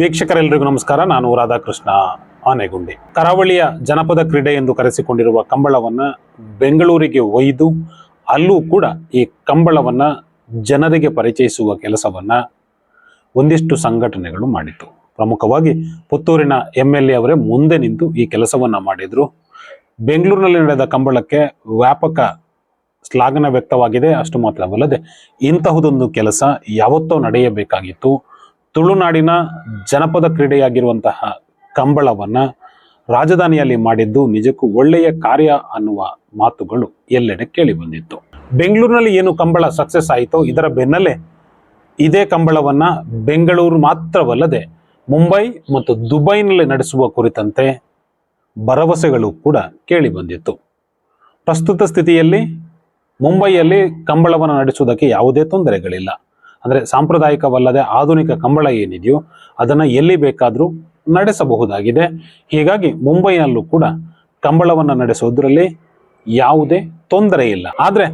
ವೀಕ್ಷಕರೆಲ್ಲರಿಗೂ ನಮಸ್ಕಾರ. ನಾನು ರಾಧಾಕೃಷ್ಣ ಆನೆಗುಂಡಿ. ಕರಾವಳಿಯ ಜನಪದ ಕ್ರೀಡೆ ಎಂದು ಕರೆಸಿಕೊಂಡಿರುವ ಕಂಬಳವನ್ನು ಬೆಂಗಳೂರಿಗೆ ಒಯ್ದು, ಅಲ್ಲೂ ಕೂಡ ಈ ಕಂಬಳವನ್ನು ಜನರಿಗೆ ಪರಿಚಯಿಸುವ ಕೆಲಸವನ್ನು ಒಂದಿಷ್ಟು ಸಂಘಟನೆಗಳು ಮಾಡಿತು ಪ್ರಮುಖವಾಗಿ ಪುತ್ತೂರಿನ ಎಂ ಎಲ್ ಎ ಅವರೇ ಮುಂದೆ ನಿಂತು ಈ ಕೆಲಸವನ್ನು ಮಾಡಿದರು. ಬೆಂಗಳೂರಿನಲ್ಲಿ ನಡೆದ ಕಂಬಳಕ್ಕೆ ವ್ಯಾಪಕ ಶ್ಲಾಘನ ವ್ಯಕ್ತವಾಗಿದೆ. ಅಷ್ಟು ಮಾತ್ರವಲ್ಲದೆ ಇಂತಹದೊಂದು ಕೆಲಸ ಯಾವತ್ತೋ ನಡೆಯಬೇಕಾಗಿತ್ತು. ತುಳುನಾಡಿನ ಜನಪದ ಕ್ರೀಡೆಯಾಗಿರುವಂತಹ ಕಂಬಳವನ್ನ ರಾಜಧಾನಿಯಲ್ಲಿ ಮಾಡಿದ್ದು ನಿಜಕ್ಕೂ ಒಳ್ಳೆಯ ಕಾರ್ಯ ಅನ್ನುವ ಮಾತುಗಳು ಎಲ್ಲೆಡೆ ಕೇಳಿ ಬಂದಿತ್ತು. ಬೆಂಗಳೂರಿನಲ್ಲಿ ಏನು ಕಂಬಳ ಸಕ್ಸಸ್ ಆಯಿತೋ ಇದರ ಬೆನ್ನಲ್ಲೇ ಇದೇ ಕಂಬಳವನ್ನ ಬೆಂಗಳೂರು ಮಾತ್ರವಲ್ಲದೆ ಮುಂಬೈ ಮತ್ತು ದುಬೈನಲ್ಲಿ ನಡೆಸುವ ಕುರಿತಂತೆ ಭರವಸೆಗಳು ಕೂಡ ಕೇಳಿ ಬಂದಿತ್ತು. ಪ್ರಸ್ತುತ ಸ್ಥಿತಿಯಲ್ಲಿ ಮುಂಬೈಯಲ್ಲಿ ಕಂಬಳವನ್ನು ನಡೆಸುವುದಕ್ಕೆ ಯಾವುದೇ ತೊಂದರೆಗಳಿಲ್ಲ. ಅಂದರೆ ಸಾಂಪ್ರದಾಯಿಕವಲ್ಲದೆ ಆಧುನಿಕ ಕಂಬಳ ಏನಿದೆಯೋ ಅದನ್ನು ಎಲ್ಲಿ ಬೇಕಾದರೂ ನಡೆಸಬಹುದಾಗಿದೆ. ಹೀಗಾಗಿ ಮುಂಬೈನಲ್ಲೂ ಕೂಡ ಕಂಬಳವನ್ನು ನಡೆಸೋದ್ರಲ್ಲಿ ಯಾವುದೇ ತೊಂದರೆ ಇಲ್ಲ. ಆದರೆ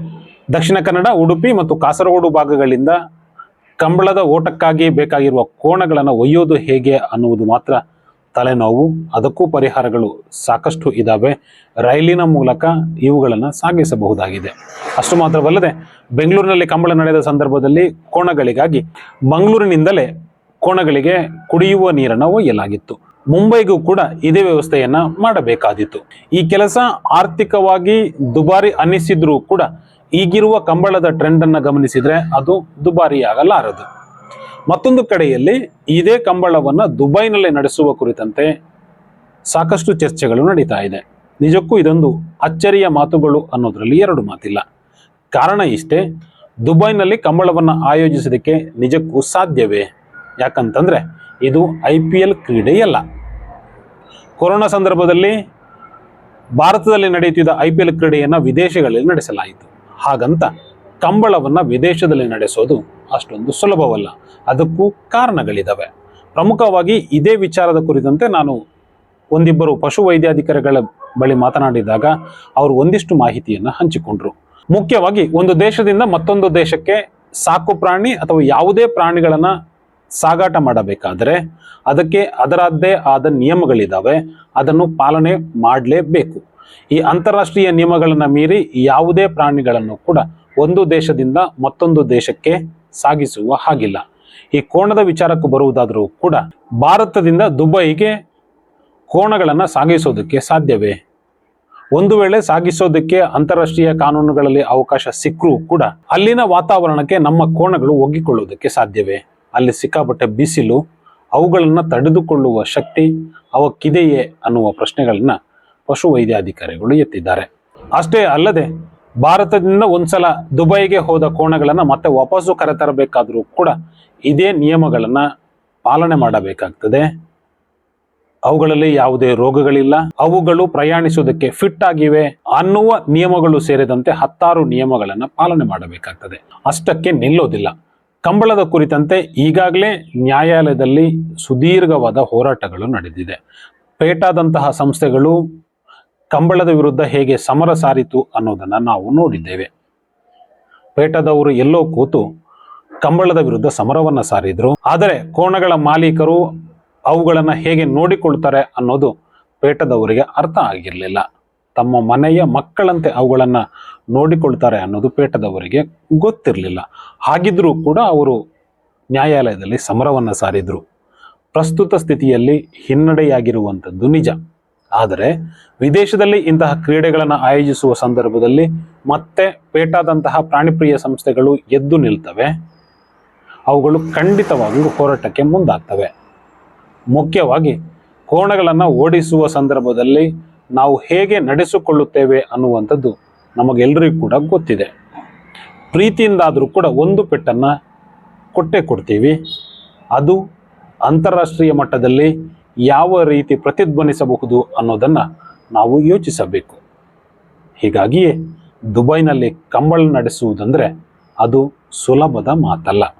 ದಕ್ಷಿಣ ಕನ್ನಡ, ಉಡುಪಿ ಮತ್ತು ಕಾಸರಗೋಡು ಭಾಗಗಳಿಂದ ಕಂಬಳದ ಓಟಕ್ಕಾಗಿ ಬೇಕಾಗಿರುವ ಕೋಣಗಳನ್ನು ಒಯ್ಯೋದು ಹೇಗೆ ಅನ್ನುವುದು ಮಾತ್ರ ತಲೆನೋವು, ಅದಕ್ಕೂ ಪರಿಹಾರಗಳು ಸಾಕಷ್ಟು ಇದ್ದಾವೆ ರೈಲಿನ ಮೂಲಕ ಇವುಗಳನ್ನು ಸಾಗಿಸಬಹುದಾಗಿದೆ. ಅಷ್ಟು ಮಾತ್ರವಲ್ಲದೆ, ಬೆಂಗಳೂರಿನಲ್ಲಿ ಕಂಬಳ ನಡೆದ ಸಂದರ್ಭದಲ್ಲಿ ಕೋಣಗಳಿಗಾಗಿ ಮಂಗಳೂರಿನಿಂದಲೇ ಕೋಣಗಳಿಗೆ ಕುಡಿಯುವ ನೀರನ್ನು ಒಯ್ಯಲಾಗಿತ್ತು. ಮುಂಬೈಗೂ ಕೂಡ ಇದೇ ವ್ಯವಸ್ಥೆಯನ್ನ ಮಾಡಬೇಕಾದಿತ್ತು. ಈ ಕೆಲಸ ಆರ್ಥಿಕವಾಗಿ ದುಬಾರಿ ಅನ್ನಿಸಿದ್ರೂ ಕೂಡ ಈಗಿರುವ ಕಂಬಳದ ಟ್ರೆಂಡ್ ಅನ್ನ ಗಮನಿಸಿದ್ರೆ ಅದು ದುಬಾರಿಯಾಗಲಾರದು. ಮತ್ತೊಂದು ಕಡೆಯಲ್ಲಿ ಇದೇ ಕಂಬಳವನ್ನು ದುಬೈನಲ್ಲಿ ನಡೆಸುವ ಕುರಿತಂತೆ ಸಾಕಷ್ಟು ಚರ್ಚೆಗಳು ನಡೀತಾ ಇದೆ. ನಿಜಕ್ಕೂ ಇದೊಂದು ಅಚ್ಚರಿಯ ಮಾತುಗಳು ಅನ್ನೋದರಲ್ಲಿ ಎರಡು ಮಾತಿಲ್ಲ. ಕಾರಣ ಇಷ್ಟೇ, ದುಬೈನಲ್ಲಿ ಕಂಬಳವನ್ನು ಆಯೋಜಿಸೋದಕ್ಕೆ ನಿಜಕ್ಕೂ ಸಾಧ್ಯವೇ? ಯಾಕಂತಂದರೆ ಇದು ಐ ಪಿ ಎಲ್ ಕ್ರೀಡೆಯಲ್ಲ. ಕೊರೋನಾ ಸಂದರ್ಭದಲ್ಲಿ ಭಾರತದಲ್ಲಿ ನಡೆಯುತ್ತಿದ್ದ ಐ ಪಿ ಎಲ್ ಕ್ರೀಡೆಯನ್ನು ವಿದೇಶಗಳಲ್ಲಿ ನಡೆಸಲಾಯಿತು. ಹಾಗಂತ ಕಂಬಳವನ್ನು ವಿದೇಶದಲ್ಲಿ ನಡೆಸೋದು ಅಷ್ಟೊಂದು ಸುಲಭವಲ್ಲ. ಅದಕ್ಕೂ ಕಾರಣಗಳಿದ್ದಾವೆ ಪ್ರಮುಖವಾಗಿ ಇದೇ ವಿಚಾರದ ಕುರಿತಂತೆ ನಾನು ಒಂದಿಬ್ಬರು ಪಶು ವೈದ್ಯಾಧಿಕಾರಿಗಳ ಬಳಿ ಮಾತನಾಡಿದಾಗ ಅವರು ಒಂದಿಷ್ಟು ಮಾಹಿತಿಯನ್ನು ಹಂಚಿಕೊಂಡ್ರು. ಮುಖ್ಯವಾಗಿ ಒಂದು ದೇಶದಿಂದ ಮತ್ತೊಂದು ದೇಶಕ್ಕೆ ಸಾಕು ಪ್ರಾಣಿ ಅಥವಾ ಯಾವುದೇ ಪ್ರಾಣಿಗಳನ್ನು ಸಾಗಾಟ ಮಾಡಬೇಕಾದರೆ ಅದಕ್ಕೆ ಅದರದ್ದೇ ಆದ ನಿಯಮಗಳಿದ್ದಾವೆ ಅದನ್ನು ಪಾಲನೆ ಮಾಡಲೇಬೇಕು. ಈ ಅಂತಾರಾಷ್ಟ್ರೀಯ ನಿಯಮಗಳನ್ನು ಮೀರಿ ಯಾವುದೇ ಪ್ರಾಣಿಗಳನ್ನು ಕೂಡ ಒಂದು ದೇಶದಿಂದ ಮತ್ತೊಂದು ದೇಶಕ್ಕೆ ಸಾಗಿಸುವ ಹಾಗಿಲ್ಲ. ಈ ಕೋಣದ ವಿಚಾರಕ್ಕೂ ಬರುವುದಾದರೂ ಕೂಡ ಭಾರತದಿಂದ ದುಬೈಗೆ ಕೋಣಗಳನ್ನು ಸಾಗಿಸೋದಕ್ಕೆ ಸಾಧ್ಯವೇ? ಒಂದು ವೇಳೆ ಸಾಗಿಸೋದಕ್ಕೆ ಅಂತಾರಾಷ್ಟ್ರೀಯ ಕಾನೂನುಗಳಲ್ಲಿ ಅವಕಾಶ ಸಿಕ್ಕರೂ ಕೂಡ ಅಲ್ಲಿನ ವಾತಾವರಣಕ್ಕೆ ನಮ್ಮ ಕೋಣಗಳು ಒಗ್ಗಿಕೊಳ್ಳುವುದಕ್ಕೆ ಸಾಧ್ಯವೇ? ಅಲ್ಲಿ ಸಿಕ್ಕಾಪಟ್ಟೆ ಬಿಸಿಲು ಅವುಗಳನ್ನು ತಡೆದುಕೊಳ್ಳುವ ಶಕ್ತಿ ಅವಕ್ಕಿದೆಯೇ ಅನ್ನುವ ಪ್ರಶ್ನೆಗಳನ್ನು ಪಶುವೈದ್ಯಾಧಿಕಾರಿಗಳು ಎತ್ತಿದ್ದಾರೆ. ಅಷ್ಟೇ ಅಲ್ಲದೆ ಭಾರತದಿಂದ ಒಂದ್ಸಲ ದುಬೈಗೆ ಹೋದ ಕೋಣಗಳನ್ನು ಮತ್ತೆ ವಾಪಸ್ಸು ಕರೆತರಬೇಕಾದರೂ ಕೂಡ ಇದೇ ನಿಯಮಗಳನ್ನ ಪಾಲನೆ ಮಾಡಬೇಕಾಗ್ತದೆ. ಅವುಗಳಲ್ಲಿ ಯಾವುದೇ ರೋಗಗಳಿಲ್ಲ. ಅವುಗಳು ಪ್ರಯಾಣಿಸುವುದಕ್ಕೆ ಫಿಟ್ ಆಗಿವೆ ಅನ್ನುವ ನಿಯಮಗಳು ಸೇರಿದಂತೆ ಹತ್ತಾರು ನಿಯಮಗಳನ್ನು ಪಾಲನೆ ಮಾಡಬೇಕಾಗ್ತದೆ. ಅಷ್ಟಕ್ಕೆ ನಿಲ್ಲೋದಿಲ್ಲ. ಕಂಬಳದ ಕುರಿತಂತೆ ಈಗಾಗಲೇ ನ್ಯಾಯಾಲಯದಲ್ಲಿ ಸುದೀರ್ಘವಾದ ಹೋರಾಟಗಳು ನಡೆದಿದೆ. ಪೇಟಾದಂತಹ ಸಂಸ್ಥೆಗಳು ಕಂಬಳದ ವಿರುದ್ಧ ಹೇಗೆ ಸಮರ ಸಾರಿತು ಅನ್ನೋದನ್ನ ನಾವು ನೋಡಿದ್ದೇವೆ. ಪೇಟದವರು ಎಲ್ಲೋ ಕೂತು ಕಂಬಳದ ವಿರುದ್ಧ ಸಮರವನ್ನ ಸಾರಿದ್ರು. ಆದರೆ ಕೋಣಗಳ ಮಾಲೀಕರು ಅವುಗಳನ್ನು ಹೇಗೆ ನೋಡಿಕೊಳ್ತಾರೆ ಅನ್ನೋದು ಪೇಟದವರಿಗೆ ಅರ್ಥ ಆಗಿರಲಿಲ್ಲ. ತಮ್ಮ ಮನೆಯ ಮಕ್ಕಳಂತೆ ಅವುಗಳನ್ನ ನೋಡಿಕೊಳ್ತಾರೆ ಅನ್ನೋದು ಪೇಟದವರಿಗೆ ಗೊತ್ತಿರಲಿಲ್ಲ. ಹಾಗಿದ್ರೂ ಕೂಡ ಅವರು ನ್ಯಾಯಾಲಯದಲ್ಲಿ ಸಮರವನ್ನ ಸಾರಿದ್ರು. ಪ್ರಸ್ತುತ ಸ್ಥಿತಿಯಲ್ಲಿ ಹಿನ್ನಡೆಯಾಗಿರುವಂಥದ್ದು ನಿಜ. ಆದರೆ ವಿದೇಶದಲ್ಲಿ ಇಂತಹ ಕ್ರೀಡೆಗಳನ್ನು ಆಯೋಜಿಸುವ ಸಂದರ್ಭದಲ್ಲಿ ಮತ್ತೆ ಪೇಟಾದಂತಹ ಪ್ರಾಣಿಪ್ರಿಯ ಸಂಸ್ಥೆಗಳು ಎದ್ದು ನಿಲ್ತವೆ. ಅವುಗಳು ಖಂಡಿತವಾಗಿಯೂ ಹೋರಾಟಕ್ಕೆ ಮುಂದಾಗ್ತವೆ. ಮುಖ್ಯವಾಗಿ ಕೋಣಗಳನ್ನು ಓಡಿಸುವ ಸಂದರ್ಭದಲ್ಲಿ ನಾವು ಹೇಗೆ ನಡೆಸಿಕೊಳ್ಳುತ್ತೇವೆ ಅನ್ನುವಂಥದ್ದು ನಮಗೆಲ್ಲರಿಗೂ ಕೂಡ ಗೊತ್ತಿದೆ. ಪ್ರೀತಿಯಿಂದಾದರೂ ಕೂಡ ಒಂದು ಪೆಟ್ಟನ್ನು ಕೊಟ್ಟೆ ಕೊಡ್ತೀವಿ. ಅದು ಅಂತಾರಾಷ್ಟ್ರೀಯ ಮಟ್ಟದಲ್ಲಿ ಯಾವ ರೀತಿ ಪ್ರತಿಧ್ವನಿಸಬಹುದು ಅನ್ನೋದನ್ನು ನಾವು ಯೋಚಿಸಬೇಕು. ಹೀಗಾಗಿಯೇ ದುಬೈನಲ್ಲಿ ಕಂಬಳ ನಡೆಸುವುದಂದರೆ ಅದು ಸುಲಭದ ಮಾತಲ್ಲ.